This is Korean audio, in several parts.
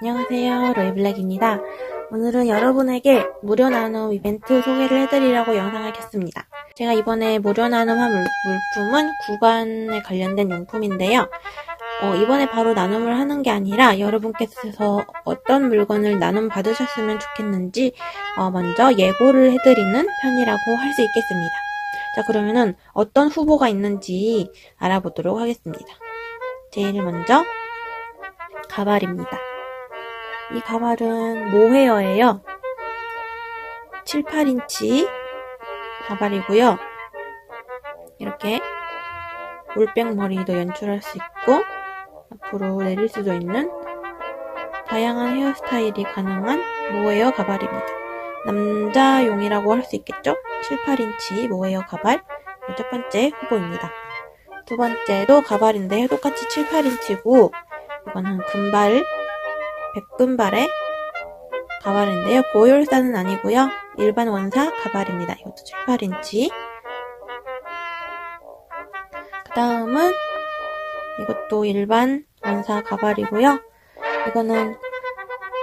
안녕하세요 로이블랙입니다. 오늘은 여러분에게 무료 나눔 이벤트 소개를 해드리려고 영상을 켰습니다. 제가 이번에 무료 나눔한 물, 물품은 구간에 관련된 용품인데요. 어, 이번에 바로 나눔을 하는 게 아니라 여러분께서 어떤 물건을 나눔 받으셨으면 좋겠는지 어, 먼저 예고를 해드리는 편이라고 할 수 있겠습니다. 자 그러면은 어떤 후보가 있는지 알아보도록 하겠습니다. 제일 먼저 가발입니다. 이 가발은 모헤어예요. 7, 8인치 가발이고요. 이렇게 올백 머리도 연출할 수 있고 앞으로 내릴 수도 있는 다양한 헤어스타일이 가능한 모헤어 가발입니다. 남자용이라고 할 수 있겠죠? 7, 8인치 모헤어 가발 첫 번째 후보입니다. 두 번째도 가발인데 똑같이 7, 8인치고 이거는 금발, 백금발의 가발인데요. 고열사는 아니고요. 일반 원사 가발입니다. 이것도 7, 8인치. 그 다음은 이것도 일반 원사 가발이고요. 이거는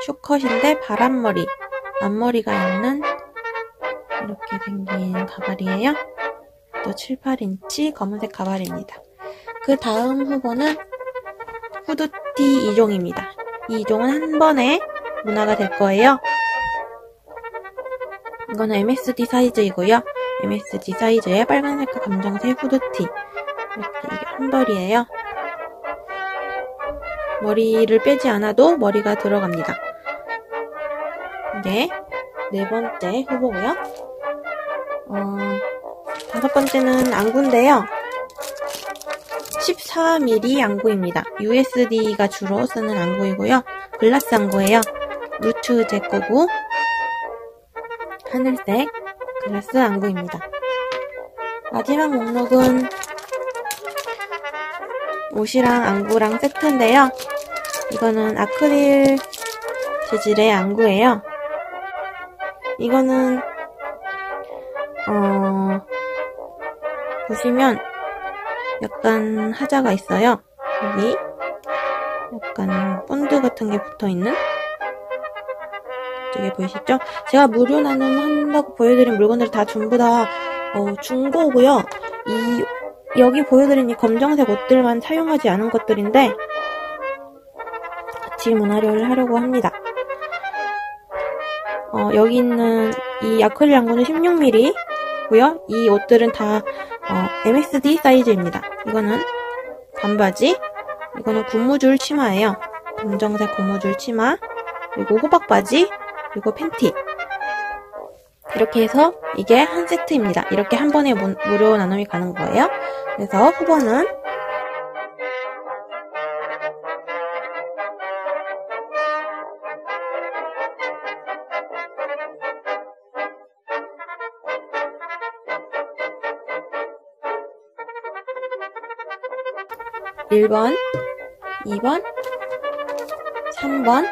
슈컷인데 바람머리, 앞머리가 있는 이렇게 생긴 가발이에요. 또 7, 8인치 검은색 가발입니다. 그 다음 후보는 후드티 2종입니다. 이 2종은 한 번에 문화가 될 거예요. 이거는 MSD 사이즈이고요. MSD 사이즈의 빨간색과 검정색 후드티. 이렇게 이게 한 벌이에요. 머리를 빼지 않아도 머리가 들어갑니다. 이게 네 번째 후보고요. 어, 다섯 번째는 안구인데요. 14mm 안구입니다. USD가 주로 쓰는 안구이고요. 글라스 안구예요. 루트 제 거고 하늘색 글라스 안구입니다. 마지막 목록은 옷이랑 안구랑 세트인데요. 이거는 아크릴 재질의 안구예요. 이거는 어 보시면 약간 하자가 있어요. 여기 약간 본드 같은 게 붙어있는 저게 보이시죠? 제가 무료 나눔한다고 보여드린 물건들 다 전부 다 어, 중고고요. 이 여기 보여드린 이 검정색 옷들만 사용하지 않은 것들인데 같이 문화료를 하려고 합니다. 어, 여기 있는 이 아크릴 양구는 16mm고요. 이 옷들은 다 어, MSD 사이즈입니다. 이거는 반바지, 이거는 고무줄 치마예요. 검정색 고무줄 치마, 그리고 호박바지, 그리고 팬티. 이렇게 해서 이게 한 세트입니다. 이렇게 한 번에 무, 무료 나눔이 가는 거예요. 그래서 후보는 (1번) (2번) (3번)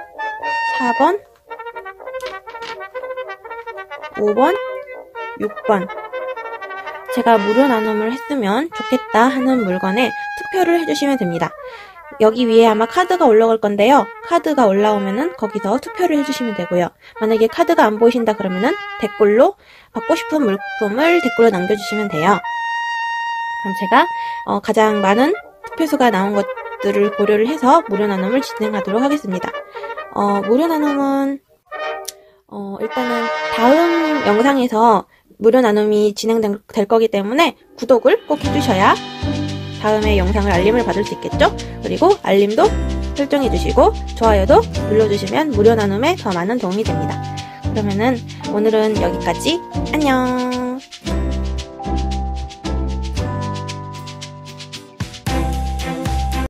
(4번) (5번) (6번) 제가 무료 나눔을 했으면 좋겠다 하는 물건에 투표를 해주시면 됩니다. 여기 위에 아마 카드가 올라갈 건데요. 카드가 올라오면은 거기서 투표를 해주시면 되고요. 만약에 카드가 안 보이신다 그러면은 댓글로 받고 싶은 물품을 댓글로 남겨주시면 돼요. 그럼 제가 어, 가장 많은 투 표수가 나온 것들을 고려를 해서 무료 나눔을 진행하도록 하겠습니다. 어, 무료 나눔은 어, 일단은 다음 영상에서 무료 나눔이 진행될 거기 때문에 구독을 꼭 해주셔야 다음에 영상을 알림을 받을 수 있겠죠? 그리고 알림도 설정해주시고 좋아요도 눌러주시면 무료 나눔에 더 많은 도움이 됩니다. 그러면은 오늘은 여기까지 안녕